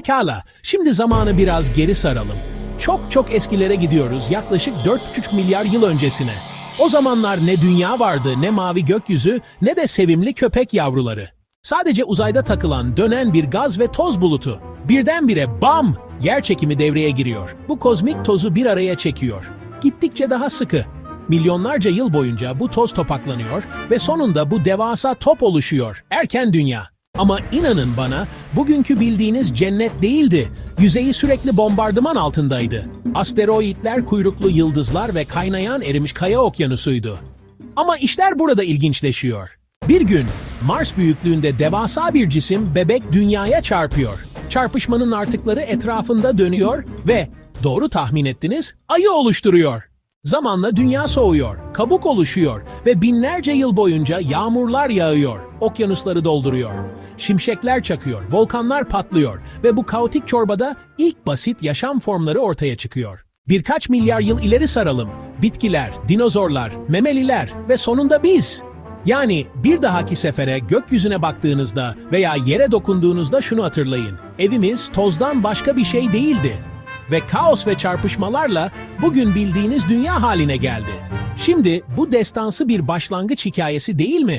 Pekala, şimdi zamanı biraz geri saralım. Çok çok eskilere gidiyoruz, yaklaşık 4,5 milyar yıl öncesine. O zamanlar ne dünya vardı, ne mavi gökyüzü, ne de sevimli köpek yavruları. Sadece uzayda takılan, dönen bir gaz ve toz bulutu. Birdenbire bam! Yer çekimi devreye giriyor. Bu kozmik tozu bir araya çekiyor. Gittikçe daha sıkı. Milyonlarca yıl boyunca bu toz topaklanıyor ve sonunda bu devasa top oluşuyor. Erken dünya. Ama inanın bana, bugünkü bildiğiniz cennet değildi. Yüzeyi sürekli bombardıman altındaydı. Asteroidler, kuyruklu yıldızlar ve kaynayan erimiş kaya okyanusuydu. Ama işler burada ilginçleşiyor. Bir gün Mars büyüklüğünde devasa bir cisim bebek dünyaya çarpıyor. Çarpışmanın artıkları etrafında dönüyor ve doğru tahmin ettiniz ayı oluşturuyor. Zamanla dünya soğuyor, kabuk oluşuyor ve binlerce yıl boyunca yağmurlar yağıyor, okyanusları dolduruyor. Şimşekler çakıyor, volkanlar patlıyor ve bu kaotik çorbada ilk basit yaşam formları ortaya çıkıyor. Birkaç milyar yıl ileri saralım. Bitkiler, dinozorlar, memeliler ve sonunda biz. Yani bir dahaki sefere gökyüzüne baktığınızda veya yere dokunduğunuzda şunu hatırlayın. Evimiz tozdan başka bir şey değildi. Ve kaos ve çarpışmalarla bugün bildiğiniz dünya haline geldi. Şimdi bu destansı bir başlangıç hikayesi değil mi?